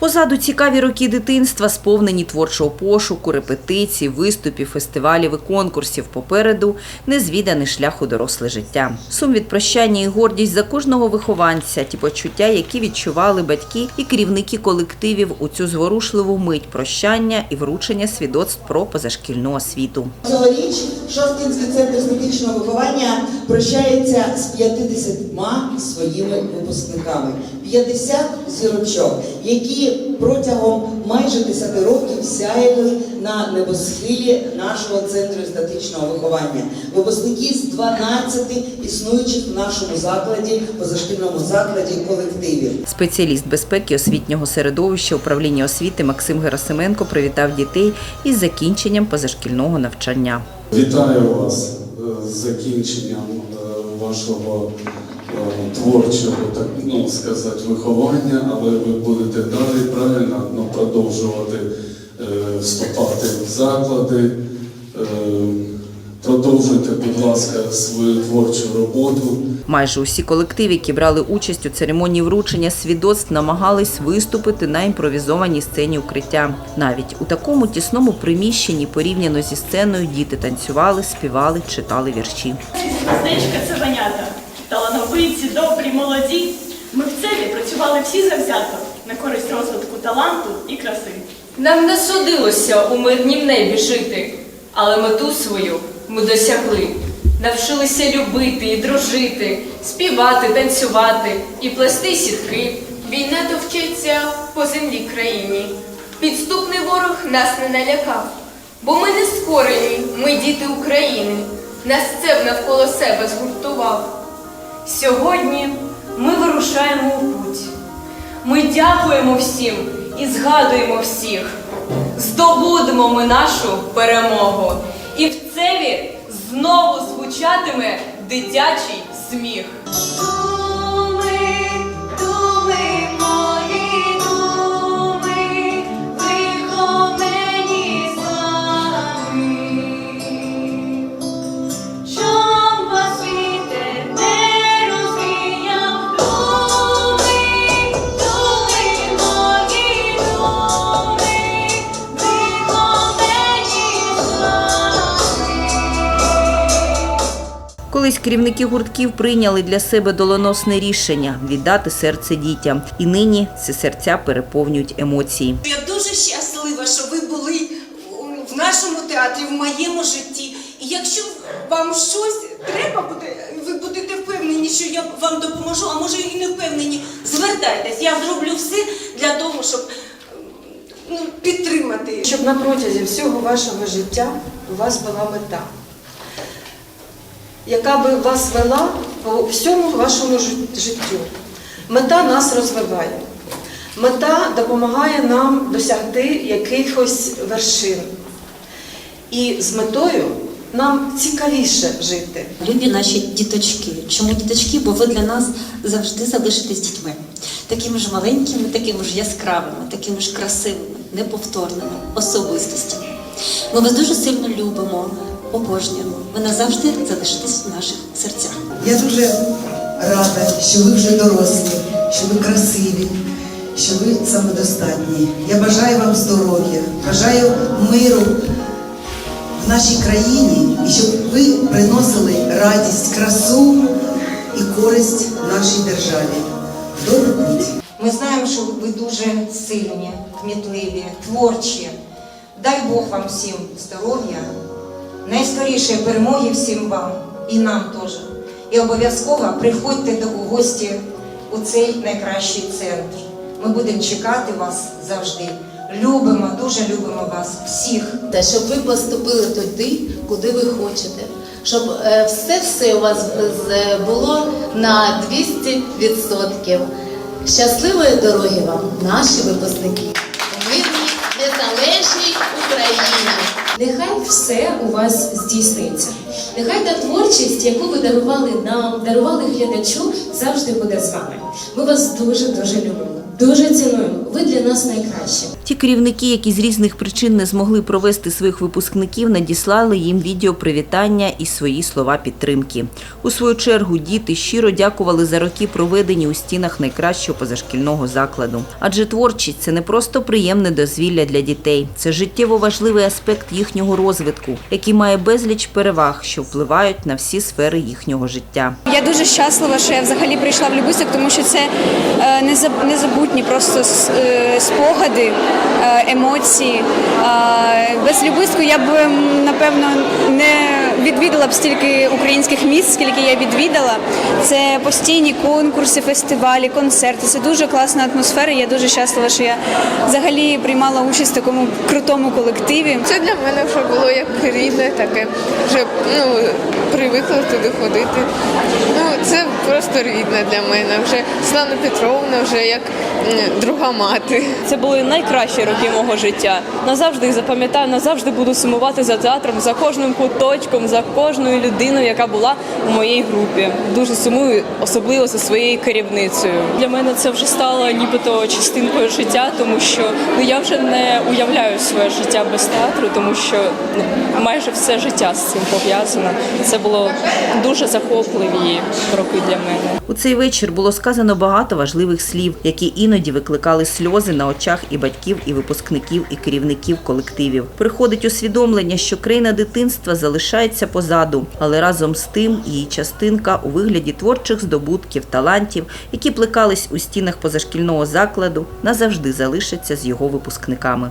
Позаду цікаві роки дитинства, сповнені творчого пошуку, репетицій, виступів, фестивалів і конкурсів. Попереду незвіданий шлях у доросле життя. Сум від прощання і гордість за кожного вихованця, ті почуття, які відчували батьки і керівники колективів у цю зворушливу мить прощання і вручення свідоцтв про позашкільну освіту. Цьогоріч Шосткінський центр естетичного виховання прощається з 50 своїми випускниками. 50 зірочок, які протягом майже 10 років сяяли на небосхилі нашого центру естетичного виховання. Випускники з 12 існуючих в нашому закладі, позашкільному закладі колективів. Спеціаліст безпеки освітнього середовища управління освіти Максим Герасименко привітав дітей із закінченням позашкільного навчання. Вітаю вас е, з закінченням е, вашого творчого, так ну сказати, виховання, але ви будете далі правильно ну, продовжувати е, вступати в заклади. Е, Продовжуйте, будь ласка, свою творчу роботу. Майже усі колективи, які брали участь у церемонії вручення свідоцтв, намагались виступити на імпровізованій сцені укриття. Навіть у такому тісному приміщенні, порівняно зі сценою, діти танцювали, співали, читали вірші. Містечка це ванята. Талановиті, добрі, молоді. Ми в целі працювали всі завзято на користь розвитку таланту і краси. Нам не судилося у мирнім небі жити, але мету свою ми досягли. Навчилися любити і дружити, співати, танцювати і плести сітки. Війна товчеться по землі країні. Підступний ворог нас не налякав, бо ми не скорені, ми діти України. Нас це навколо себе згуртував. Сьогодні ми вирушаємо у путь. Ми дякуємо всім і згадуємо всіх. Здобудемо ми нашу перемогу. І в цеві знову звучатиме дитячий сміх. Колись керівники гуртків прийняли для себе доленосне рішення віддати серце дітям, і нині ці серця переповнюють емоції. Я дуже щаслива, що ви були в нашому театрі, в моєму житті. І якщо вам щось треба буде, ви будете впевнені, що я вам допоможу, а може і не впевнені, звертайтесь. Я зроблю все для того, щоб ну, підтримати. Щоб на протязі всього вашого життя у вас була мета, яка би вас вела по всьому вашому життю. Мета нас розвиває. Мета допомагає нам досягти якихось вершин. І з метою нам цікавіше жити. Любі наші діточки. Чому діточки? Бо ви для нас завжди залишитесь дітьми. Такими ж маленькими, такими ж яскравими, такими ж красивими, неповторними особистостями. Ми вас дуже сильно любимо, обожнюємо. Ви назавжди залишитесь в наших серцях. Я дуже рада, що ви вже дорослі, що ви красиві, що ви самодостатні. Я бажаю вам здоров'я, бажаю миру в нашій країні і щоб ви приносили радість, красу і користь нашій державі. В добру путь! Ми знаємо, що ви дуже сильні, кмітливі, творчі. Дай Бог вам всім здоров'я, найскорішої перемоги всім вам і нам теж. І обов'язково приходьте до гості у цей найкращий центр. Ми будемо чекати вас завжди. Любимо, дуже любимо вас всіх. Та щоб ви поступили туди, куди ви хочете, щоб все-все у вас е, було на 200%. Щасливої дороги вам, наші випускники! Мирні, незалежній Україні. Нехай все у вас здійсниться. Нехай та творчість, яку ви дарували нам, дарували глядачу, завжди буде з вами. Ми вас дуже дуже любимо, дуже цінуємо. Ви для нас найкраще. Ті керівники, які з різних причин не змогли провести своїх випускників, надіслали їм відео привітання і свої слова підтримки. У свою чергу діти щиро дякували за роки, проведені у стінах найкращого позашкільного закладу. Адже творчість це не просто приємне дозвілля для дітей, це життєво важливий аспект їхнього розвитку, який має безліч переваг, що впливають на всі сфери їхнього життя. Я дуже щаслива, що я взагалі прийшла в Любисток, тому що це е, незабутні просто е, спогади, е, емоції. Без Любистку я б напевно не відвідала б стільки українських міст, скільки я відвідала. Це постійні конкурси, фестивалі, концерти. Це дуже класна атмосфера. Я дуже щаслива, що я взагалі приймала участь такому крутому колективі. Це для мене вже було як рідне, таке вже ну, привикла туди ходити. Ну, це просто рідне для мене. Вже Слана Петровна вже як друга мати. Це були найкращі роки мого життя. Назавжди їх запам'ятаю, назавжди буду сумувати за театром, за кожним куточком, за кожною людиною, яка була у моїй групі. Дуже сумую, особливо за своєю керівницею. Для мене це вже стало нібито частинкою життя, тому що ну я вже не уявляю своє життя без театру, тому що ну, майже все життя з цим пов'язано. Це було дуже захопливі роки для мене. У цей вечір було сказано багато важливих слів, які іноді викликали сльози на очах і батьків, і випускників, і керівників колективів. Приходить усвідомлення, що країна дитинства залишається позаду, але разом з тим її частинка у вигляді творчих здобутків, талантів, які плекались у стінах позашкільного закладу, назавжди залишиться з його випускниками.